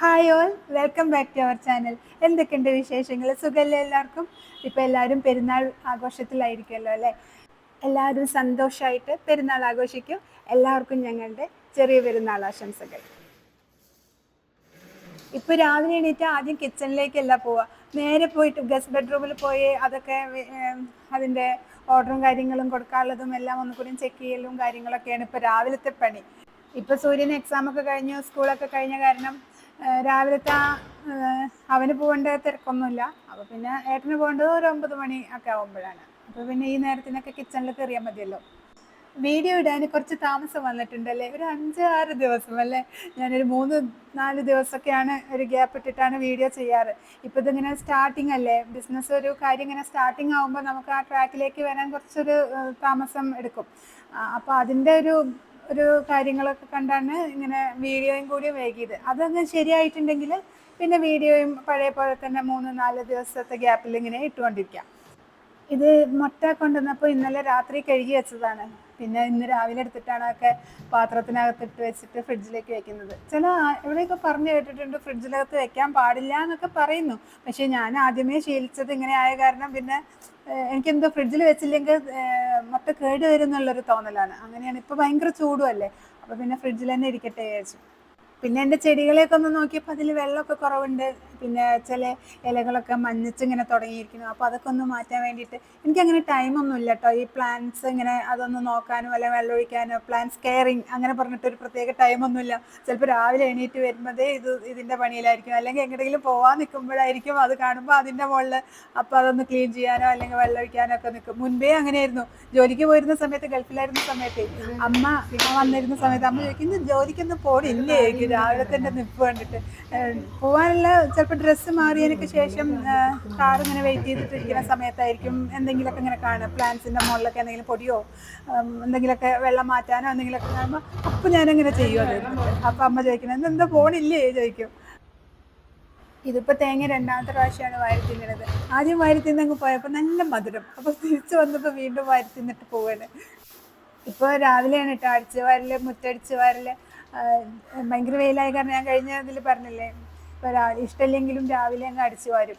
Hi all welcome back to our channel എന്തൊക്കെയുണ്ട് വിശേഷങ്ങൾ സുഖമല്ലേ എല്ലാവർക്കും? ഇപ്പോൾ എല്ലാവരും പെരുന്നാൾ ആഘോഷത്തിലായിരിക്കുമല്ലോ അല്ലേ? എല്ലാവരും സന്തോഷമായിട്ട് പെരുന്നാൾ ആഘോഷിക്കും. എല്ലാവർക്കും ഞങ്ങളുടെ ചെറിയ പെരുന്നാൾ ആശംസകൾ. ഇപ്പോൾ രാവിലെ എണീറ്റ് ആദ്യം കിച്ചണിലേക്കല്ല പോവുക നേരെ പോയിട്ട് ഗസ്റ്റ് ബെഡ്റൂമിൽ പോയി അതൊക്കെ അതിന്റെ ഓർഡറും കാര്യങ്ങളും കൊടുക്കാനുള്ളതും എല്ലാം ഒന്നുകൂടി ചെക്ക് ചെയ്യലും കാര്യങ്ങളൊക്കെയാണ് ഇപ്പോൾ രാവിലത്തെ പണി. ഇപ്പോൾ സൂര്യന് എക്സാം ഒക്കെ കഴിഞ്ഞു സ്കൂളൊക്കെ കഴിഞ്ഞ കാരണം രാവിലത്തെ അവന് പോകേണ്ട തിരക്കൊന്നുമില്ല. അപ്പോൾ പിന്നെ ഏട്ടന് പോകേണ്ടത് ഒരു ഒമ്പത് മണി ഒക്കെ ആകുമ്പോഴാണ് അപ്പോൾ പിന്നെ ഈ നേരത്തിനൊക്കെ കിച്ചണിൽ കയറിയാൽ മതിയല്ലോ. വീഡിയോ ഇടാൻ കുറച്ച് താമസം വന്നിട്ടുണ്ടല്ലേ? ഒരു അഞ്ച് ആറ് ദിവസം അല്ലേ? ഞാനൊരു മൂന്ന് നാല് ദിവസമൊക്കെയാണ് ഒരു ഗ്യാപ്പ് ഇട്ടിട്ടാണ് വീഡിയോ ചെയ്യാറ്. ഇപ്പോൾ ഇതിങ്ങനെ സ്റ്റാർട്ടിങ് അല്ലേ? ബിസിനസ് ഒരു കാര്യം ഇങ്ങനെ സ്റ്റാർട്ടിങ് ആകുമ്പോൾ നമുക്ക് ആ ട്രാക്കിലേക്ക് വരാൻ കുറച്ചൊരു താമസം എടുക്കും. അപ്പോൾ അതിന്റെ ഒരു ഒരു കാര്യങ്ങളൊക്കെ കണ്ടാണ് ഇങ്ങനെ വീഡിയോയും കൂടി വൈകിയത്. അതങ്ങ് ശരിയായിട്ടുണ്ടെങ്കിൽ പിന്നെ വീഡിയോയും പഴയ പോലെ തന്നെ മൂന്ന് നാല് ദിവസത്തെ ഗ്യാപ്പിൽ ഇങ്ങനെ ഇട്ടുകൊണ്ടിരിക്കാം. ഇത് മുട്ട കൊണ്ടുവന്നപ്പോൾ ഇന്നലെ രാത്രി കഴുകി വെച്ചതാണ്. പിന്നെ ഇന്ന് രാവിലെ എടുത്തിട്ടാണ് ഒക്കെ പാത്രത്തിനകത്തിട്ട് വെച്ചിട്ട് ഫ്രിഡ്ജിലേക്ക് വെക്കുന്നത്. ചില എവിടെയൊക്കെ പറഞ്ഞു കേട്ടിട്ടുണ്ട് ഫ്രിഡ്ജിലകത്ത് വെക്കാൻ പാടില്ല എന്നൊക്കെ പറയുന്നു. പക്ഷേ ഞാൻ ആദ്യമേ ശീലിച്ചത് ഇങ്ങനെ ആയ കാരണം പിന്നെ എനിക്കെന്തോ ഫ്രിഡ്ജിൽ വെച്ചില്ലെങ്കിൽ മുട്ട കേട് വരും എന്നുള്ളൊരു തോന്നലാണ്. അങ്ങനെയാണ് ഇപ്പോൾ ഭയങ്കര ചൂടുമല്ലേ? അപ്പോൾ പിന്നെ ഫ്രിഡ്ജിൽ തന്നെ ഇരിക്കട്ടെ വിചാരിച്ചു. പിന്നെ എന്റെ ചെടികളെയൊക്കെ ഒന്ന് നോക്കിയപ്പോൾ അതിൽ വെള്ളമൊക്കെ കുറവുണ്ട്. പിന്നെ ചില ഇലകളൊക്കെ മഞ്ഞച്ച് ഇങ്ങനെ തുടങ്ങിയിരിക്കുന്നു. അപ്പോൾ അതൊക്കെ ഒന്ന് മാറ്റാൻ വേണ്ടിയിട്ട് എനിക്കങ്ങനെ ടൈമൊന്നും ഇല്ല കേട്ടോ ഈ പ്ലാന്റ്സ് ഇങ്ങനെ അതൊന്ന് നോക്കാനോ അല്ലെങ്കിൽ വെള്ളമൊഴിക്കാനോ പ്ലാന്റ്സ് കെയറിങ് അങ്ങനെ പറഞ്ഞിട്ട് ഒരു പ്രത്യേക ടൈമൊന്നുമില്ല ചിലപ്പോൾ രാവിലെ എണീറ്റ് വരുമ്പോഴേ ഇത് ഇതിന്റെ പണിയിലായിരിക്കും. അല്ലെങ്കിൽ എങ്ങോട്ടെങ്കിലും പോകാൻ നിൽക്കുമ്പോഴായിരിക്കും അത് കാണുമ്പോൾ അതിന്റെ മുകളിൽ അപ്പോൾ അതൊന്ന് ക്ലീൻ ചെയ്യാനോ അല്ലെങ്കിൽ വെള്ളമൊഴിക്കാനോ ഒക്കെ നിൽക്കും മുൻപേ അങ്ങനെയായിരുന്നു. ജോലിക്ക് പോയിരുന്ന സമയത്ത് ഗൾഫിലായിരുന്ന സമയത്ത് അമ്മ വന്നിരുന്ന സമയത്ത് അമ്മ ചോദിക്കും ഇന്ന് ജോലിക്കൊന്നും പോണില്ലേ? രാവിലെ തന്നെ നിപ്പ് കണ്ടിട്ട്. പോകാനുള്ള ചിലപ്പോൾ ഡ്രസ്സ് മാറിയതിനൊക്കെ ശേഷം കാർ ഇങ്ങനെ വെയിറ്റ് ചെയ്തിട്ടിരിക്കുന്ന സമയത്തായിരിക്കും എന്തെങ്കിലുമൊക്കെ ഇങ്ങനെ കാണുക. പ്ലാന്റ്സിന്റെ മുകളിലൊക്കെ എന്തെങ്കിലും പൊടിയോ എന്തെങ്കിലുമൊക്കെ വെള്ളം മാറ്റാനോ എന്തെങ്കിലുമൊക്കെ കാണുമ്പോൾ അപ്പോൾ ഞാനങ്ങനെ ചെയ്യും അത്. അപ്പോൾ അമ്മ ചോദിക്കുന്നത് എന്താ പോണില്ലേ? ചോദിക്കും. ഇതിപ്പോൾ തേങ്ങ രണ്ടാമത്തെ പ്രാവശ്യമാണ് വാരി തിന്നണത്. ആദ്യം വാരി തിന്നങ്ങ് പോയപ്പോൾ നല്ല മധുരം. അപ്പോൾ തിരിച്ചു വന്നപ്പോൾ വീണ്ടും വാരി തിന്നിട്ട് പോവാണ്. ഇപ്പോൾ രാവിലെയാണ് കേട്ടോ അടിച്ച് വാരൽ മുറ്റടിച്ച് വാരൽ. ഭയങ്കര വെയിലായ കാരണം ഞാൻ കഴിഞ്ഞ ഇതിൽ പറഞ്ഞില്ലേ ഇഷ്ടമില്ലെങ്കിലും രാവിലെ അങ്ങ് അടിച്ച് വാരും.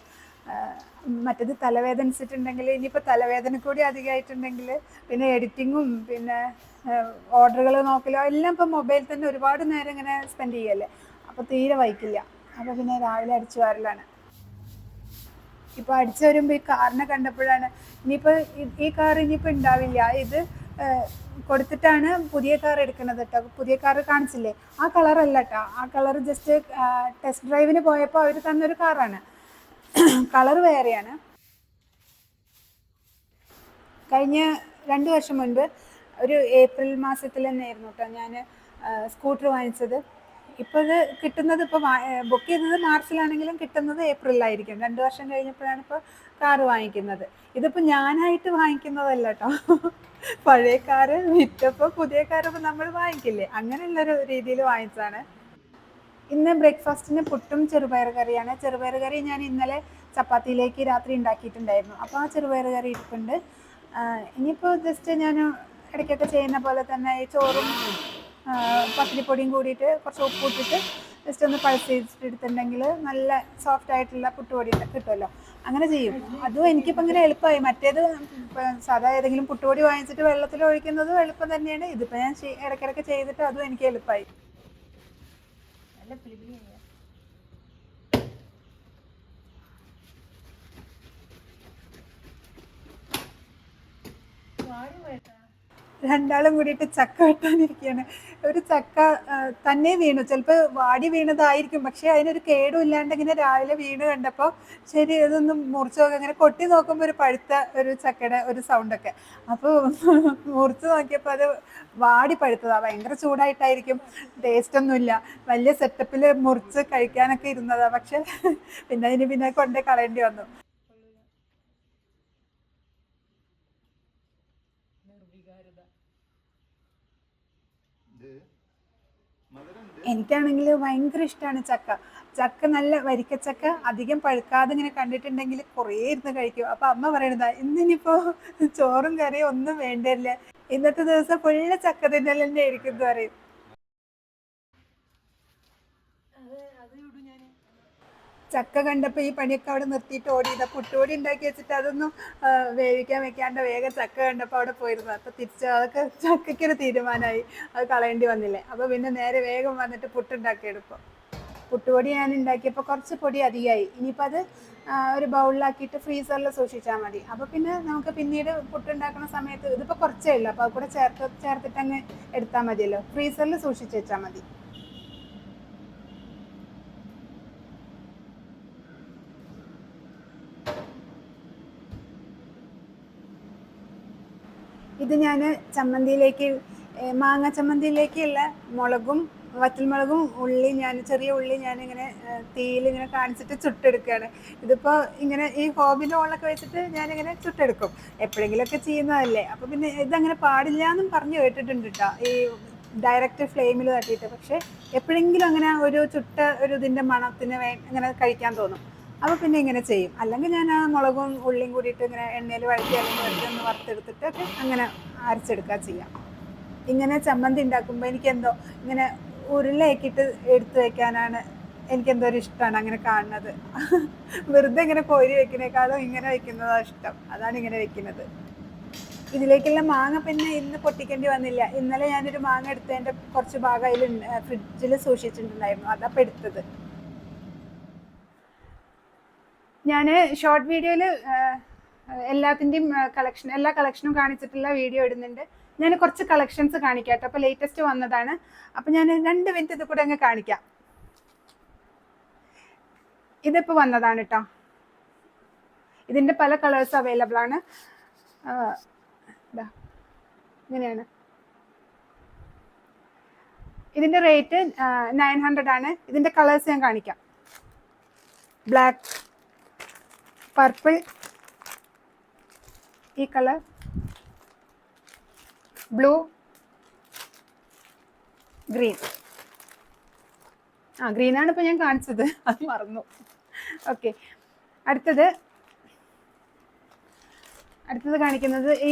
മറ്റത് തലവേദനിച്ചിട്ടുണ്ടെങ്കിൽ ഇനിയിപ്പോൾ തലവേദന കൂടി അധികമായിട്ടുണ്ടെങ്കിൽ പിന്നെ എഡിറ്റിങ്ങും പിന്നെ ഓർഡറുകൾ നോക്കലോ എല്ലാം ഇപ്പോൾ മൊബൈൽ തന്നെ ഒരുപാട് നേരം ഇങ്ങനെ സ്പെൻഡ് ചെയ്യല്ലേ? അപ്പോൾ തീരെ വൈക്കില്ല. അപ്പോൾ പിന്നെ രാവിലെ അടിച്ചു വാരലാണ്. ഇപ്പോൾ അടിച്ചു വരുമ്പോൾ ഈ കാറിനെ കണ്ടപ്പോഴാണ് ഇനിയിപ്പോൾ ഈ- കാർ ഇനിയിപ്പോൾ ഉണ്ടാവില്ല. ഇത് കൊടുത്തിട്ടാണ് പുതിയ കാർ എടുക്കുന്നത് കേട്ടോ പുതിയ കാർ കാണിച്ചില്ലേ? ആ കളറല്ല കേട്ടോ ആ കളർ ജസ്റ്റ് ടെസ്റ്റ് ഡ്രൈവിന് പോയപ്പോൾ അവർ തന്നൊരു കാറാണ് കളർ വേറെയാണ്. കഴിഞ്ഞ രണ്ട് വർഷം മുൻപ് ഒരു ഏപ്രിൽ മാസത്തിൽ തന്നെയായിരുന്നു കേട്ടോ ഞാൻ സ്കൂട്ടർ വാങ്ങിച്ചത്. ഇപ്പോൾ ഇത് കിട്ടുന്നത് ഇപ്പോൾ ബുക്ക് ചെയ്തത് മാർച്ചിലാണെങ്കിലും കിട്ടുന്നത് ഏപ്രിലായിരിക്കും രണ്ട് വർഷം കഴിഞ്ഞപ്പോഴാണ് ഇപ്പോൾ കാറ് വാങ്ങിക്കുന്നത്. ഇതിപ്പോൾ ഞാനായിട്ട് വാങ്ങിക്കുന്നതല്ല കേട്ടോ പഴയ കാറ് വിറ്റപ്പോൾ പുതിയ കാറ് ഇപ്പോൾ നമ്മൾ വാങ്ങിക്കില്ലേ? അങ്ങനെയുള്ളൊരു രീതിയിൽ വാങ്ങിച്ചതാണ്. ഇന്ന് ബ്രേക്ക്ഫാസ്റ്റിന് പുട്ടും ചെറുപയർ കറിയാണ്. ചെറുപയർ കറി ഞാൻ ഇന്നലെ ചപ്പാത്തിയിലേക്ക് രാത്രി ഉണ്ടാക്കിയിട്ടുണ്ടായിരുന്നു. അപ്പോൾ ആ ചെറുപയർ കറി ഇരിപ്പുണ്ട്. ഇനിയിപ്പോ ജസ്റ്റ് ഞാൻ ഇടയ്ക്കൊക്കെ ചെയ്യുന്ന പോലെ തന്നെ ഈ ചോറും പത്തിരിപ്പൊടിയും കൂടിയിട്ട് കുറച്ച് ഉപ്പ് ഇട്ടിട്ട് ജസ്റ്റ് ഒന്ന് പൾസ് ചെയ്തിട്ടുണ്ടെങ്കിൽ നല്ല സോഫ്റ്റ് ആയിട്ടുള്ള പുട്ടുപൊടി കിട്ടുമല്ലോ. അങ്ങനെ ചെയ്യും. അതും എനിക്കിപ്പോൾ ഇങ്ങനെ എളുപ്പമായി. മറ്റേത് സാധാ ഏതെങ്കിലും പുട്ടുപൊടി വാങ്ങിച്ചിട്ട് വെള്ളത്തിൽ ഒഴിക്കുന്നത് എളുപ്പം തന്നെയാണ്. ഇതിപ്പോൾ ഞാൻ ഇടയ്ക്കിടയ്ക്ക് ചെയ്തിട്ട് അതും എനിക്ക് എളുപ്പമായി. രണ്ടാളും കൂടിയിട്ട് ചക്ക വെട്ടാനിരിക്കുകയാണ് ഒരു ചക്ക തന്നെ വീണു. ചിലപ്പോൾ വാടി വീണതായിരിക്കും. പക്ഷേ അതിനൊരു കേടും ഇല്ലാണ്ട് ഇങ്ങനെ രാവിലെ വീണ് കണ്ടപ്പോൾ ശരി ഇതൊന്ന് മുറിച്ച് നോക്കാം. ഇങ്ങനെ കൊട്ടി നോക്കുമ്പോൾ ഒരു പഴുത്ത ഒരു ചക്കയുടെ ഒരു സൗണ്ടൊക്കെ അപ്പോൾ മുറിച്ച് നോക്കിയപ്പോൾ അത് വാടി പഴുത്തതാണ് ഭയങ്കര ചൂടായിട്ടായിരിക്കും. ടേസ്റ്റ് ഒന്നുമില്ല വലിയ സെറ്റപ്പിൽ മുറിച്ച് കഴിക്കാനൊക്കെ ഇരുന്നതാണ് പക്ഷെ പിന്നെ അതിന് പിന്നെ കൊണ്ടേ കളയേണ്ടി വന്നു. എനിക്കാണെങ്കിൽ ഭയങ്കര ഇഷ്ടമാണ് ചക്ക. ചക്ക നല്ല വരിക്കച്ചക്ക അധികം പഴുക്കാതെ ഇങ്ങനെ കണ്ടിട്ടുണ്ടെങ്കിൽ കുറേ ഇരുന്ന് കഴിക്കും. അപ്പൊ അമ്മ പറയണതാ ഇന്നിനിപ്പോ ചോറും കറിയും ഒന്നും വേണ്ടല്ലേ ഇന്നത്തെ ദിവസം ഫുള്ള് ചക്ക തിന്നൽ തന്നെ ആയിരിക്കും എന്ന് പറയും അത് അത് ഇടും ഞാൻ ചക്ക കണ്ടപ്പോൾ ഈ പണിയൊക്കെ അവിടെ നിർത്തിയിട്ട് ഓടിയതാ പുട്ടോടി ഉണ്ടാക്കി വെച്ചിട്ട് അതൊന്നും വേവിക്കാൻ വെക്കാണ്ട് വേഗം ചക്ക കണ്ടപ്പോൾ അവിടെ പോയിരുന്നു. അപ്പോൾ തിരിച്ച് അതൊക്കെ ചക്കയ്ക്കൊരു തീരുമാനമായി. അത് കളയേണ്ടി വന്നില്ലേ? അപ്പോൾ പിന്നെ നേരെ വേഗം വന്നിട്ട് പുട്ടുണ്ടാക്കി എടുക്കും പുട്ടുപൊടി ഞാൻ ഉണ്ടാക്കിയപ്പോൾ കുറച്ച് പൊടി അധികമായി. ഇനിയിപ്പോൾ അത് ഒരു ബൗളിലാക്കിയിട്ട് ഫ്രീസറിൽ സൂക്ഷിച്ചാൽ മതി. അപ്പോൾ പിന്നെ നമുക്ക് പിന്നീട് പുട്ടുണ്ടാക്കുന്ന സമയത്ത് ഇതിപ്പോൾ കുറച്ചേ ഉള്ളൂ. അപ്പോൾ അത് കൂടെ ചേർത്ത് ചേർത്തിട്ട് അങ്ങ് എടുത്താൽ മതിയല്ലോ. ഫ്രീസറിൽ സൂക്ഷിച്ച് വെച്ചാൽ മതി. ഇത് ഞാൻ ചമ്മന്തിയിലേക്ക് മാങ്ങ ചമ്മന്തിയിലേക്കുള്ള മുളകും വറ്റൽമുളകും ഉള്ളി ഞാൻ ചെറിയ ഉള്ളി ഞാൻ ഇങ്ങനെ തീയിൽ ഇങ്ങനെ കാണിച്ചിട്ട് ചുട്ടെടുക്കുകയാണ്. ഇതിപ്പോൾ ഇങ്ങനെ ഈ ഹോബി ഓളൊക്കെ വെച്ചിട്ട് ഞാനിങ്ങനെ ചുട്ടെടുക്കും. എപ്പോഴെങ്കിലുമൊക്കെ ചെയ്യുന്നതല്ലേ. അപ്പോൾ പിന്നെ ഇതങ്ങനെ പാടില്ല എന്നും പറഞ്ഞു കേട്ടിട്ടുണ്ട് കേട്ടോ ഈ ഡയറക്റ്റ് ഫ്ലെയിമിൽ തട്ടിയിട്ട്. പക്ഷേ എപ്പോഴെങ്കിലും അങ്ങനെ ഒരു ചുട്ട ഒരു ഇതിന്റെ മണത്തിന് വേ അങ്ങനെ കഴിക്കാൻ തോന്നും. അപ്പോൾ പിന്നെ ഇങ്ങനെ ചെയ്യും. അല്ലെങ്കിൽ ഞാൻ ആ മുളകും ഉള്ളിയും കൂടിയിട്ട് ഇങ്ങനെ എണ്ണയിൽ വഴറ്റി അല്ലെങ്കിൽ വെറുതെ ഒന്ന് വറുത്തെടുത്തിട്ടൊക്കെ അങ്ങനെ അരച്ചെടുക്കുക ചെയ്യാം. ഇങ്ങനെ ചമ്മന്തി ഉണ്ടാക്കുമ്പോൾ എനിക്കെന്തോ ഇങ്ങനെ ഉരുളയാക്കിയിട്ട് എടുത്തു വെക്കാനാണ് എനിക്കെന്തോ ഒരു ഇഷ്ടമാണ് അങ്ങനെ കാണുന്നത്. വെറുതെ ഇങ്ങനെ കോരി വെക്കുന്നേക്കാളും ഇങ്ങനെ വെക്കുന്നതാണ് ഇഷ്ടം. അതാണ് ഇങ്ങനെ വെക്കുന്നത്. ഇതിലേക്കുള്ള മാങ്ങ പിന്നെ ഇന്ന് പൊട്ടിക്കേണ്ടി വന്നില്ല. ഇന്നലെ ഞാനൊരു മാങ്ങ എടുത്തതിന്റെ കുറച്ച് ഭാഗം അതിൽ ഫ്രിഡ്ജിൽ സൂക്ഷിച്ചിട്ടുണ്ടായിരുന്നു. അതപ്പോൾ എടുത്തത്. ഞാൻ ഷോർട്ട് വീഡിയോയിൽ എല്ലാത്തിന്റെയും കളക്ഷൻ എല്ലാ കളക്ഷനും കാണിച്ചിട്ടുള്ള വീഡിയോ ഇടുന്നുണ്ട്. ഞാൻ കുറച്ച് കളക്ഷൻസ് കാണിക്കാട്ടോ. അപ്പോൾ ലേറ്റസ്റ്റ് വന്നതാണ്. അപ്പോൾ ഞാൻ രണ്ട് മിനിറ്റ് ഇത് കൂടെ അങ്ങ് കാണിക്കാം. ഇതിപ്പോൾ വന്നതാണ് കേട്ടോ ഇതിന്റെ പല കളേഴ്സ് അവൈലബിൾ ആണ്. ഇങ്ങനെയാണ്. ഇതിന്റെ റേറ്റ് നയൻ ഹൺഡ്രഡ് ആണ്. ഇതിന്റെ കളേഴ്സ് ഞാൻ കാണിക്കാം. ബ്ലാക്ക് പർപ്പിൾ ഈ കളർ ബ്ലൂ ഗ്രീൻ ആ ഗ്രീനാണ് ഇപ്പോൾ ഞാൻ കാണിച്ചത്. അത് മറന്നു. ഓക്കെ അടുത്തത്. അടുത്തത് കാണിക്കുന്നത് ഈ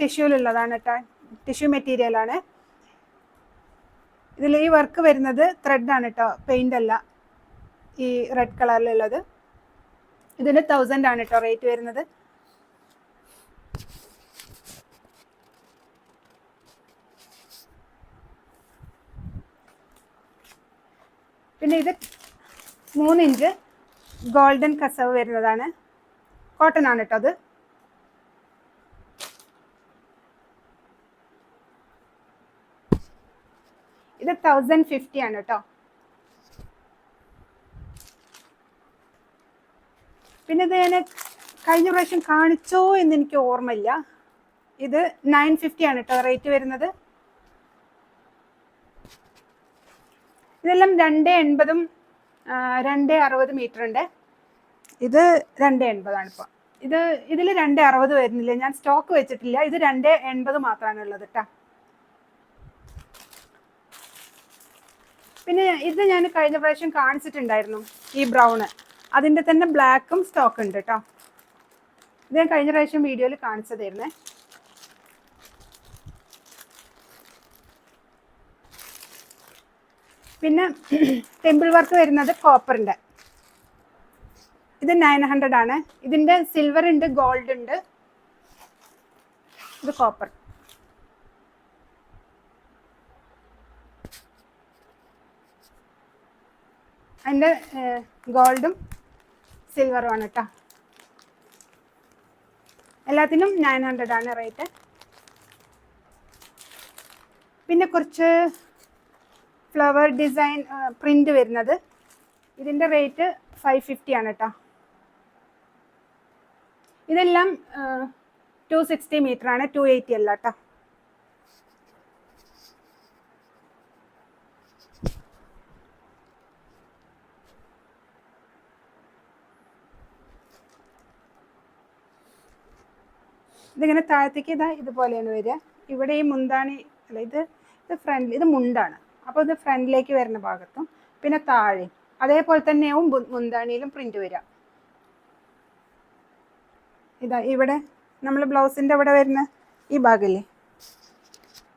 ടിഷ്യൂലുള്ളതാണ് കേട്ടോ. ടിഷ്യൂ മെറ്റീരിയലാണ് ഇതിൽ ഈ വർക്ക് വരുന്നത് ത്രെഡാണ് കേട്ടോ. പെയിന്റ് അല്ല. ഈ റെഡ് കളറിലുള്ളത് ഇതിന് തൗസൻഡ് ആണ് കേട്ടോ റേറ്റ് വരുന്നത്. പിന്നെ ഇത് മൂന്ന് ഇഞ്ച് ഗോൾഡൻ കസവ് വരുന്നതാണ്. കോട്ടൺ ആണ് കേട്ടോ അത്. ഇത് തൗസൻഡ് ഫിഫ്റ്റി ആണ് കേട്ടോ പിന്നെ ഇത് ഞാൻ കഴിഞ്ഞ പ്രാവശ്യം കാണിച്ചോ എന്ന് എനിക്ക് ഓർമ്മയില്ല. ഇത് നയൻ ഫിഫ്റ്റി ആണ് കേട്ടോ റേറ്റ് വരുന്നത്. ഇതെല്ലാം രണ്ട് എൺപതും രണ്ട് അറുപത് മീറ്റർ ഉണ്ട്. ഇത് രണ്ട് എൺപതാണ് ഇപ്പോൾ ഇത് ഇതിൽ രണ്ട് അറുപത് വരുന്നില്ല. ഞാൻ സ്റ്റോക്ക് വെച്ചിട്ടില്ല. ഇത് രണ്ട് എൺപത് മാത്രമാണ് ഉള്ളത് കേട്ടോ പിന്നെ ഇത് ഞാൻ കഴിഞ്ഞ പ്രാവശ്യം കാണിച്ചിട്ടുണ്ടായിരുന്നു ഈ ബ്രൗണ് അതിന്റെ തന്നെ ബ്ലാക്കും സ്റ്റോക്ക് ഉണ്ട് കേട്ടോ ഇത് ഞാൻ കഴിഞ്ഞ പ്രാവശ്യം വീഡിയോയിൽ കാണിച്ചതായിരുന്നേ. പിന്നെ ടെമ്പിൾ വർക്ക് വരുന്നത് കോപ്പറിന്റെ ഇത് നയൻ ഹൺഡ്രഡ് ആണ്. ഇതിന്റെ സിൽവർ ഉണ്ട് ഗോൾഡ് ഉണ്ട്. ഇത് കോപ്പർ. അതിന്റെ ഗോൾഡും സിൽവറും ആണ് കേട്ടോ എല്ലാത്തിനും നയൻ ഹൺഡ്രഡ് ആണ് റേറ്റ് പിന്നെ കുറച്ച് ഫ്ലവർ ഡിസൈൻ പ്രിന്റ് വരുന്നത്. ഇതിന്റെ റേറ്റ് ഫൈവ് ഫിഫ്റ്റി ആണ് കേട്ടോ ഇതെല്ലാം ടു സിക്സ്റ്റി മീറ്റർ ആണ് ടു എയ്റ്റി അല്ല കേട്ടോ ഇതിങ്ങനെ താഴത്തേക്ക് ഇതാ ഇതുപോലെയാണ് വരിക. ഇവിടെ ഈ മുന്താണി അല്ല ഇത് ഇത് ഫ്രണ്ട് ഇത് മുണ്ടാണ്. അപ്പോൾ ഇത് ഫ്രണ്ടിലേക്ക് വരുന്ന ഭാഗത്തും പിന്നെ താഴെ അതേപോലെ തന്നെയാവും മുന്താണിയിലും പ്രിന്റ് വരിക. ഇതാ ഇവിടെ നമ്മൾ ബ്ലൗസിന്റെ അവിടെ വരുന്ന ഈ ഭാഗമില്ലേ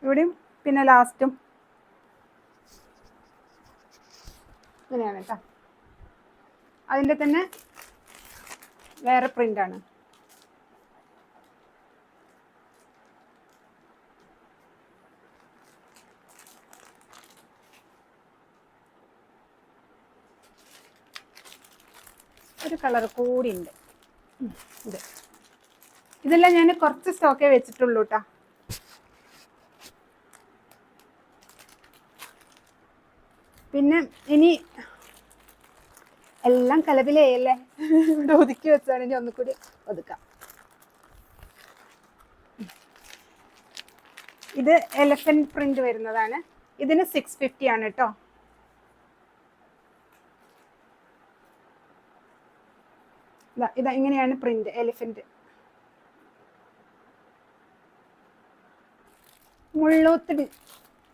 ഇവിടെയും പിന്നെ ലാസ്റ്റും ഇങ്ങനെയാണ് കേട്ടോ. അതിന്റെ തന്നെ വേറെ പ്രിന്റാണ് ഒരു കളർ കൂടി ഉണ്ട് ഇത്. ഇതെല്ലാം ഞാൻ കുറച്ച് സ്റ്റോക്കേ വെച്ചിട്ടുള്ളൂ കേട്ടോ പിന്നെ ഇനി എല്ലാം കലവിലേയല്ലേ ഇവിടെ ഒതുക്കി വെച്ചാണ് ഇനി ഒന്നുകൂടി ഒതുക്കാം. ഇത് എലഫന്റ് പ്രിന്റ് വരുന്നതാണ്. ഇതിന് സിക്സ് ഫിഫ്റ്റി ആണ് കേട്ടോ ഇതാ ഇങ്ങനെയാണ് പ്രിന്റ് എലിഫന്റ് മുള്ളോത്ത്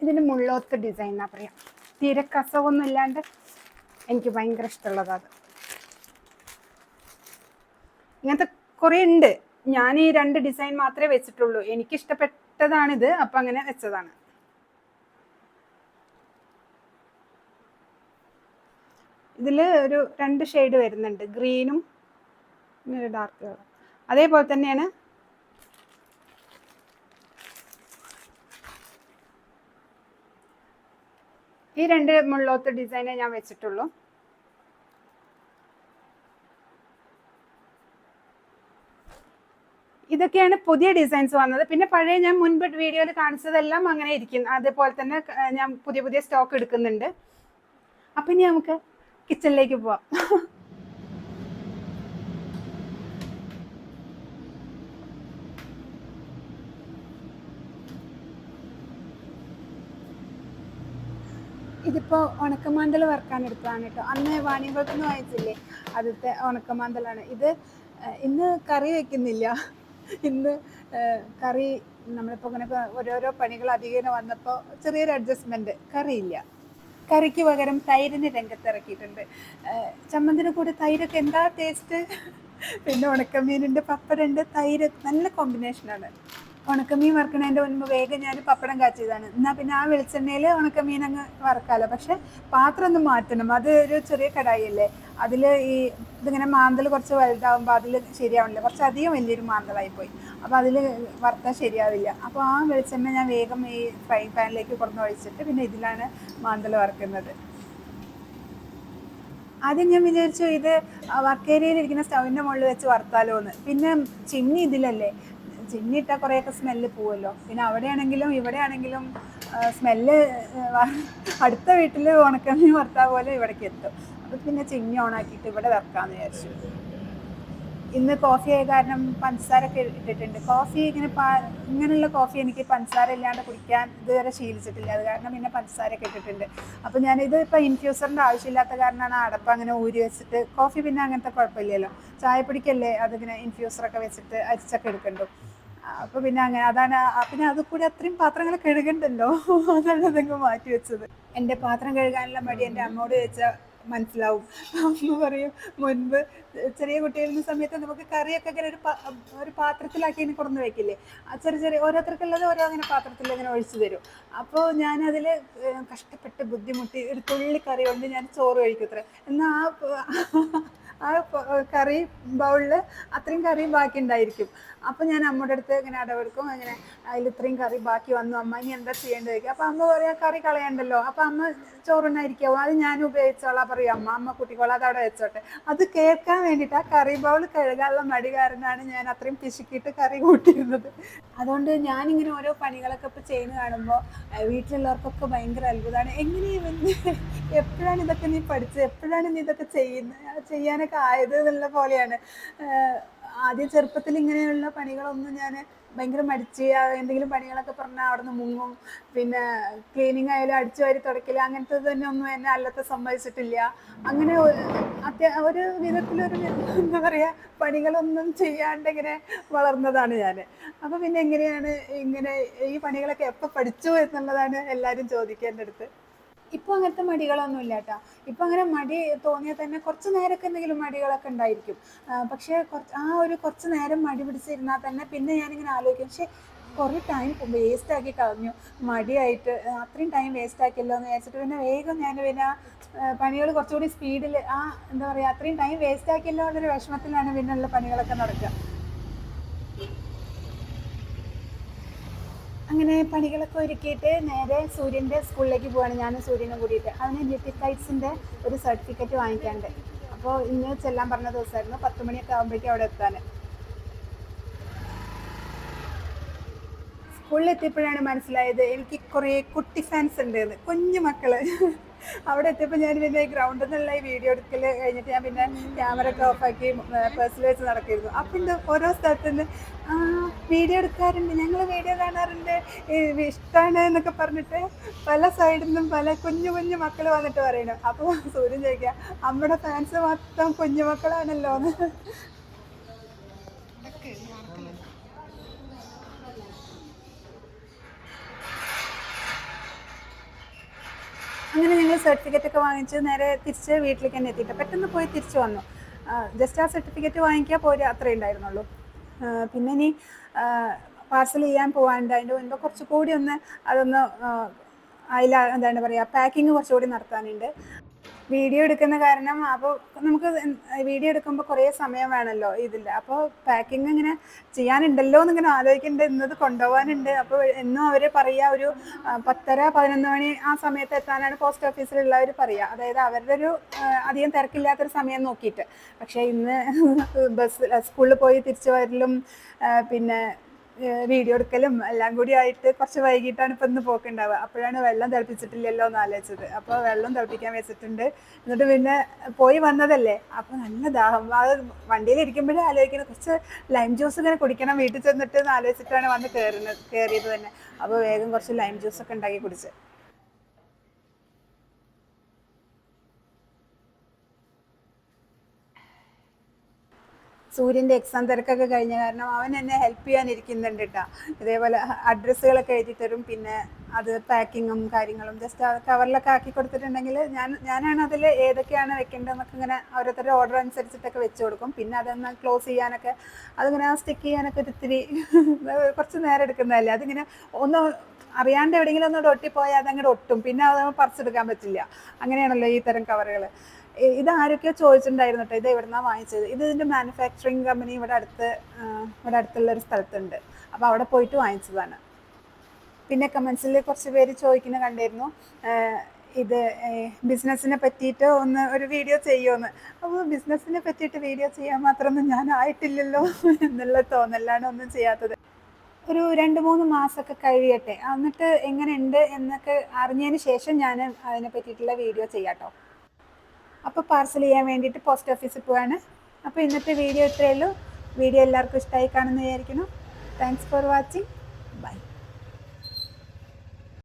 ഇതിന് മുള്ളോത്ത് ഡിസൈൻ എന്നാ പറയാം. തീരെ കസവൊന്നും ഇല്ലാണ്ട് എനിക്ക് ഭയങ്കര ഇഷ്ടമുള്ളത് അത്. ഇങ്ങനത്തെ കുറേ ഉണ്ട്. ഞാൻ ഈ രണ്ട് ഡിസൈൻ മാത്രമേ വെച്ചിട്ടുള്ളൂ. എനിക്ക് ഇഷ്ടപ്പെട്ടതാണിത് അപ്പം അങ്ങനെ വെച്ചതാണ്. ഇതിൽ ഒരു രണ്ട് ഷെയ്ഡ് വരുന്നുണ്ട്. ഗ്രീനും ഡാർക്ക് കളർ അതേപോലെ തന്നെയാണ് ഈ രണ്ട് മുള്ളോത്ത് ഡിസൈനേ ഞാൻ വെച്ചിട്ടുള്ളൂ. ഇതൊക്കെയാണ് പുതിയ ഡിസൈൻസ് വന്നത്. പിന്നെ പഴയ ഞാൻ മുൻപ് വീഡിയോയിൽ കാണിച്ചതെല്ലാം അങ്ങനെ ഇരിക്കുന്നു. അതേപോലെ തന്നെ ഞാൻ പുതിയ പുതിയ സ്റ്റോക്ക് എടുക്കുന്നുണ്ട്. അപ്പം ഇനി നമുക്ക് കിച്ചണിലേക്ക് പോവാം. ഇതിപ്പോൾ ഉണക്കമാന്തൽ വറുക്കാൻ എടുത്തതാണ് കേട്ടോ അന്ന് വാണിഭത്തിന് വായിച്ചില്ലേ ആദ്യത്തെ ഉണക്കമാന്തലാണ്. ഇത് ഇന്ന് കറി വെക്കുന്നില്ല. ഇന്ന് കറി നമ്മളിപ്പോൾ ഇങ്ങനെ ഓരോരോ പണികൾ അധികം വന്നപ്പോൾ ചെറിയൊരു അഡ്ജസ്റ്റ്മെന്റ് കറിയില്ല. കറിക്ക് പകരം തൈരിന് രംഗത്തിറക്കിയിട്ടുണ്ട്. ചമ്മന്തിന് കൂടെ തൈരൊക്കെ എന്താ ടേസ്റ്റ് പിന്നെ ഉണക്കമീനുണ്ട് പപ്പടുണ്ട് തൈര് നല്ല കോമ്പിനേഷനാണ് ഉണക്കമീൻ വറുക്കണതിന്റെ മുൻപ് വേഗം ഞാൻ പപ്പടം കാച്ചിയതാണ്. എന്നാൽ പിന്നെ ആ വെളിച്ചെണ്ണയിൽ ഉണക്കമീൻ അങ്ങ് വറക്കാമല്ലോ പക്ഷെ പാത്രം ഒന്ന് മാറ്റണം. അത് ഒരു ചെറിയ കടായിയല്ലേ അതിൽ ഈ ഇതിങ്ങനെ മാന്തൽ കുറച്ച് വലുതാവുമ്പോൾ അതിൽ ശരിയാവില്ല കുറച്ച് അധികം വലിയൊരു മാന്തലായി പോയി. അപ്പോൾ അതിൽ വറുത്താൽ ശരിയാവില്ല. അപ്പോൾ ആ വെളിച്ചെണ്ണ ഞാൻ വേഗം ഈ ഫ്രൈ പാനിലേക്ക് കുറഞ്ഞ് ഒഴിച്ചിട്ട് പിന്നെ ഇതിലാണ് മാന്തൽ വറുക്കുന്നത്. ആദ്യം ഞാൻ വിചാരിച്ചു ഇത് വർക്കേരിയയിൽ ഇരിക്കുന്ന സ്റ്റൗവിന്റെ മുകളിൽ വെച്ച് വറുത്താലോ എന്ന് പിന്നെ ചിമ്മി ഇതിലല്ലേ? ഇട്ടാൽ കുറേയൊക്കെ സ്മെല്ല് പോവുമല്ലോ പിന്നെ അവിടെയാണെങ്കിലും ഇവിടെയാണെങ്കിലും സ്മെല്ല് അടുത്ത വീട്ടിൽ ഉണക്കമീൻ വറുത്താൽ പോലെ ഇവിടേക്ക് എത്തും. അപ്പോൾ പിന്നെ ചിങ്ങി ഓണാക്കിയിട്ട് ഇവിടെ വെക്കാമെന്ന് വിചാരിച്ചു. ഇന്ന് കോഫി ആയ കാരണം പഞ്ചസാര ഒക്കെ ഇട്ടിട്ടുണ്ട്. കോഫി ഇങ്ങനെ ഇങ്ങനെയുള്ള കോഫി എനിക്ക് പഞ്ചസാര ഇല്ലാണ്ട് കുടിക്കാൻ ഇതുവരെ ശീലിച്ചിട്ടില്ല. അത് കാരണം പിന്നെ പഞ്ചസാര ഒക്കെ ഇട്ടിട്ടുണ്ട് അപ്പോൾ ഞാനിത് ഇപ്പം ഇൻഫ്യൂസറിന്റെ ആവശ്യമില്ലാത്ത കാരണമാണ് അടപ്പ് അങ്ങനെ ഊരി വെച്ചിട്ട് കോഫി പിന്നെ അങ്ങനത്തെ കുഴപ്പമില്ലല്ലോ. ചായപ്പൊടിക്കല്ലേ അതിങ്ങനെ ഇൻഫ്യൂസറൊക്കെ വെച്ചിട്ട് അരിച്ചൊക്കെ എടുക്കണ്ടു. അപ്പോൾ പിന്നെ അങ്ങനെ അതാണ് പിന്നെ അത് കൂടി അത്രയും പാത്രങ്ങൾ കഴുകണ്ടല്ലോ? അതാണ് അതങ്ങ് മാറ്റി വെച്ചത്. എന്റെ പാത്രം കഴുകാനുള്ള മടി എന്റെ അമ്മോട് ചോദിച്ചാൽ മനസ്സിലാവും. അമ്മ പറയും മുൻപ് ചെറിയ കുട്ടികളുടെ സമയത്ത് നമുക്ക് കറിയൊക്കെ ഇങ്ങനെ ഒരു ഒരു പാത്രത്തിലാക്കി ഇങ്ങനെ കൊടുന്ന് വെക്കില്ലേ? ആ ചെറിയ ചെറിയ ഓരോരുത്തർക്കുള്ളത് ഓരോ അങ്ങനെ പാത്രത്തിൽ ഇങ്ങനെ ഒഴിച്ചു തരും. അപ്പോൾ ഞാനതിൽ കഷ്ടപ്പെട്ട് ബുദ്ധിമുട്ടി ഒരു തുള്ളി കറി കൊണ്ട് ഞാൻ ചോറ് കഴിക്കത്ര എന്നാൽ ആ ആ കറി ബൗളിൽ അത്രയും കറിയും ബാക്കി ഉണ്ടായിരിക്കും. അപ്പോൾ ഞാൻ അമ്മയുടെ അടുത്ത് ഇങ്ങനെ അടവെടുക്കും. അങ്ങനെ അതിൽ ഇത്രയും കറി ബാക്കി വന്നു അമ്മ ഇനി എന്താ ചെയ്യേണ്ടത്? ചോദിക്കും. അപ്പോൾ അമ്മ പറയാ കറി കളയണ്ടല്ലോ. അപ്പോൾ അമ്മ ചോറുണ്ടായിരിക്കാവും അത് ഞാൻ ഉപയോഗിച്ചോളാം പറയും അമ്മ. അമ്മ കുട്ടിക്കോളാം അത് അവിടെ വെച്ചോട്ടെ. അത് കേൾക്കാൻ വേണ്ടിയിട്ട് ആ കറി ബൗൾ കഴുകാനുള്ള മടി കാരണമാണ് ഞാൻ അത്രയും പിശുക്കിയിട്ട് കറി കൂട്ടിയിരുന്നത്. അതുകൊണ്ട് ഞാനിങ്ങനെ ഓരോ പണികളൊക്കെ ഇപ്പോൾ ചെയ്യുന്ന കാണുമ്പോൾ വീട്ടിലുള്ളവർക്കൊക്കെ ഭയങ്കര അത്ഭുതമാണ്. എങ്ങനെ എപ്പോഴാണ് ഇതൊക്കെ നീ പഠിച്ചത്? എപ്പോഴാണ് നീ ഇതൊക്കെ ചെയ്യുന്നത് ചെയ്യാനൊക്കെ ആയത് എന്നുള്ള പോലെയാണ്. ആദ്യ ചെറുപ്പത്തിൽ ഇങ്ങനെയുള്ള പണികളൊന്നും ഞാൻ ഭയങ്കര മടിച്ച് എന്തെങ്കിലും പണികളൊക്കെ പറഞ്ഞാൽ അവിടെ നിന്ന് മുങ്ങും. പിന്നെ ക്ലീനിങ് ആയാലും അടിച്ചു വാരി തുടക്കില്ല അങ്ങനത്തെ തന്നെ ഒന്നും എന്നെ അല്ലത്തെ സമ്മതിച്ചിട്ടില്ല. അങ്ങനെ അത്യ ഒരു വിധത്തിലൊരു എന്താ പറയുക പണികളൊന്നും ചെയ്യാണ്ട് ഇങ്ങനെ വളർന്നതാണ് ഞാൻ അപ്പോൾ പിന്നെ എങ്ങനെയാണ് ഇങ്ങനെ ഈ പണികളൊക്കെ എപ്പോൾ പഠിച്ചു എന്നുള്ളതാണ് എല്ലാവരും ചോദിക്കേണ്ടടുത്ത്. ഇപ്പോൾ അങ്ങനത്തെ മടികളൊന്നും ഇല്ല കേട്ടോ ഇപ്പം അങ്ങനെ മടി തോന്നിയാൽ തന്നെ കുറച്ച് നേരമൊക്കെ എന്തെങ്കിലും മടികളൊക്കെ ഉണ്ടായിരിക്കും. പക്ഷേ കുറച്ച് ആ ഒരു കുറച്ച് നേരം മടി പിടിച്ചിരുന്നാൽ തന്നെ പിന്നെ ഞാനിങ്ങനെ ആലോചിക്കും പക്ഷേ കുറേ ടൈം വേസ്റ്റ് ആക്കി കളഞ്ഞു. മടിയായിട്ട് അത്രയും ടൈം വേസ്റ്റ് ആക്കിയല്ലോ എന്ന് വിചാരിച്ചിട്ട് പിന്നെ വേഗം ഞാൻ പിന്നെ പണികൾ കുറച്ചുകൂടി സ്പീഡിൽ ആ എന്താ പറയുക അത്രയും ടൈം വേസ്റ്റ് ആക്കിയല്ലോ എന്നൊരു വിഷമത്തിലാണ് പിന്നെ ഉള്ള പണികളൊക്കെ നടക്കുക. അങ്ങനെ പണികളൊക്കെ ഒരുക്കിയിട്ട് നേരെ സൂര്യന്റെ സ്കൂളിലേക്ക് പോവാണ്. ഞാനും സൂര്യനും കൂടിയിട്ട്. അവന് ബ്യൂട്ടി കൈറ്റ്സിന്റെ ഒരു സർട്ടിഫിക്കറ്റ് വാങ്ങിക്കാണ്ട് അപ്പോൾ ഇന്ന് ചെല്ലാൻ പറഞ്ഞ ദിവസമായിരുന്നു. പത്ത് മണിയൊക്കെ ആകുമ്പോഴേക്കും അവിടെ എത്താൻ. സ്കൂളിൽ എത്തിയപ്പോഴാണ് മനസ്സിലായത് എനിക്ക് കുറേ കുട്ടി ഫാൻസ് ഉണ്ട് എന്ന് കുഞ്ഞു മക്കൾ. അവിടെ എത്തിയപ്പോൾ ഞാൻ പിന്നെ ഗ്രൗണ്ടിൽ നിന്നുള്ള ഈ വീഡിയോ എടുക്കൽ കഴിഞ്ഞിട്ട് ഞാൻ പിന്നെ ക്യാമറ ഒക്കെ ഓഫാക്കി പേഴ്സിൽ വെച്ച് നടക്കിയിരുന്നു അപ്പം ഇത് ഓരോ സ്ഥലത്തു നിന്ന് വീഡിയോ എടുക്കാറുണ്ട് ഞങ്ങൾ വീഡിയോ കാണാറുണ്ട് ഇഷ്ടമാണ് എന്നൊക്കെ പറഞ്ഞിട്ട് പല സൈഡിൽ നിന്നും പല കുഞ്ഞു കുഞ്ഞു മക്കൾ വന്നിട്ട് പറയണം അപ്പോൾ സൂര്യൻ ചോദിക്കുക നമ്മുടെ ഫാൻസ് മൊത്തം കുഞ്ഞു മക്കളാണല്ലോ എന്ന് അങ്ങനെ ഞങ്ങൾ സർട്ടിഫിക്കറ്റ് ഒക്കെ വാങ്ങിച്ച് നേരെ തിരിച്ച് വീട്ടിലേക്ക് തന്നെ എത്തിയിട്ട് പെട്ടെന്ന് പോയി തിരിച്ചു വന്നു. ജസ്റ്റ് ആ സർട്ടിഫിക്കറ്റ് വാങ്ങിക്കാൻ പോരാ അത്രേ ഉണ്ടായിരുന്നുള്ളൂ. പിന്നെ ഇനി പാർസൽ ചെയ്യാൻ പോകാണ്ട് അതിന്റെ മുൻപ് കുറച്ചുകൂടി ഒന്ന് അതൊന്ന് അതിൽ എന്താണ് പറയുക പാക്കിങ് കുറച്ചുകൂടി നടത്താനുണ്ട്. വീഡിയോ എടുക്കുന്ന കാരണം അപ്പോൾ നമുക്ക് വീഡിയോ എടുക്കുമ്പോൾ കുറേ സമയം വേണമല്ലോ ഇതിൽ അപ്പോൾ പാക്കിംഗ് ഇങ്ങനെ ചെയ്യാനുണ്ടല്ലോ എന്നിങ്ങനെ ആലോചിക്കേണ്ടത് ഇന്നത് കൊണ്ടുപോകാനുണ്ട് അപ്പോൾ എന്നും അവർ പറയുക ഒരു പത്തര പതിനൊന്ന് മണി ആ സമയത്ത് എത്താനാണ് പോസ്റ്റ് ഓഫീസിലുള്ളവർ പറയുക അതായത് അവരുടെ ഒരു അധികം തിരക്കില്ലാത്തൊരു സമയം നോക്കിയിട്ട്. പക്ഷേ ഇന്ന് ബസ് സ്കൂളിൽ പോയി തിരിച്ചു വരലും പിന്നെ വീഡിയോ എടുക്കലും എല്ലാം കൂടി ആയിട്ട് കുറച്ച് വൈകിട്ടാണ് ഇപ്പം ഇന്ന് പോക്കുണ്ടാവുക. അപ്പോഴാണ് വെള്ളം തിളപ്പിച്ചിട്ടില്ലല്ലോ എന്ന് ആലോചിച്ചത്. അപ്പോൾ വെള്ളം തിളപ്പിക്കാൻ വെച്ചിട്ടുണ്ട്. എന്നിട്ട് പിന്നെ പോയി വന്നതല്ലേ? അപ്പോൾ നല്ല ദാഹം. അത് വണ്ടിയിൽ ഇരിക്കുമ്പോഴേ ആലോചിക്കണം. കുറച്ച് ലൈം ജ്യൂസ് ഇങ്ങനെ കുടിക്കണം വീട്ടിൽ ചെന്നിട്ട് എന്ന് ആലോചിച്ചിട്ടാണ് വന്ന് കയറുന്നത് കയറിയത് തന്നെ. അപ്പോൾ വേഗം കുറച്ച് ലൈം ജ്യൂസ് ഒക്കെ ഉണ്ടാക്കി കുടിച്ച്. സൂര്യന്റെ എക്സാം തിരക്കൊക്കെ കഴിഞ്ഞ കാരണം അവൻ എന്നെ ഹെൽപ്പ് ചെയ്യാൻ ഇരിക്കുന്നുണ്ട് കേട്ടോ ഇതേപോലെ അഡ്രസ്സുകളൊക്കെ എഴുതി തരും പിന്നെ അത് പാക്കിങ്ങും കാര്യങ്ങളും ജസ്റ്റ് കവറിലൊക്കെ ആക്കി കൊടുത്തിട്ടുണ്ടെങ്കിൽ ഞാൻ ഞാനാണ് അതിൽ ഏതൊക്കെയാണ് വെക്കേണ്ടതെന്നൊക്കെ ഇങ്ങനെ ഓരോരുത്തരുടെ ഓർഡർ അനുസരിച്ചിട്ടൊക്കെ വെച്ച് കൊടുക്കും. പിന്നെ അതൊന്ന് ക്ലോസ് ചെയ്യാനൊക്കെ അതിങ്ങനെ സ്റ്റിക്ക് ചെയ്യാനൊക്കെ ഒരു ഇത്തിരി കുറച്ച് നേരം എടുക്കുന്നതല്ലേ? അതിങ്ങനെ ഒന്ന് അറിയാണ്ട് എവിടെയെങ്കിലും ഒന്ന് ഒട്ടിപ്പോയാൽ അതങ്ങോട്ട് ഒട്ടും. പിന്നെ അത് പറിച്ചെടുക്കാൻ പറ്റില്ല. അങ്ങനെയാണല്ലോ ഈ തരം കവറുകൾ ഇത് ആരൊക്കെ ചോദിച്ചിട്ടുണ്ടായിരുന്നു ഇത് എവിടെന്നാ വാങ്ങിച്ചത്? ഇത് ഇതിന്റെ മാനുഫാക്ചറിങ് കമ്പനി ഇവിടെ അടുത്ത് ഇവിടെ അടുത്തുള്ള ഒരു സ്ഥലത്തുണ്ട്. അപ്പോൾ അവിടെ പോയിട്ട് വാങ്ങിച്ചതാണ്. പിന്നെ കമൻസിൽ കുറച്ച് പേര് ചോദിക്കുന്ന കണ്ടിരുന്നു ഇത് ബിസിനസ്സിനെ പറ്റിയിട്ട് ഒന്ന് ഒരു വീഡിയോ ചെയ്യുമെന്ന് അപ്പോൾ ബിസിനസ്സിനെ പറ്റിയിട്ട് വീഡിയോ ചെയ്യാൻ മാത്രമൊന്നും ഞാൻ ആയിട്ടില്ലല്ലോ എന്നുള്ള തോന്നലാണ് ഒന്നും ചെയ്യാത്തത്. ഒരു രണ്ട് മൂന്ന് മാസമൊക്കെ കഴിയട്ടെ. എന്നിട്ട് എങ്ങനെയുണ്ട് എന്നൊക്കെ അറിഞ്ഞതിന് ശേഷം ഞാൻ അതിനെ പറ്റിയിട്ടുള്ള വീഡിയോ ചെയ്യാം കേട്ടോ അപ്പോൾ പാർസൽ ചെയ്യാൻ വേണ്ടിയിട്ട് പോസ്റ്റ് ഓഫീസിൽ പോവാണ്. അപ്പോൾ ഇന്നത്തെ വീഡിയോ ഇത്രയേ ഉള്ളൂ. വീഡിയോ എല്ലാവർക്കും ഇഷ്ടമായി കാണുന്നു വിചാരിക്കുന്നു. Thanks for watching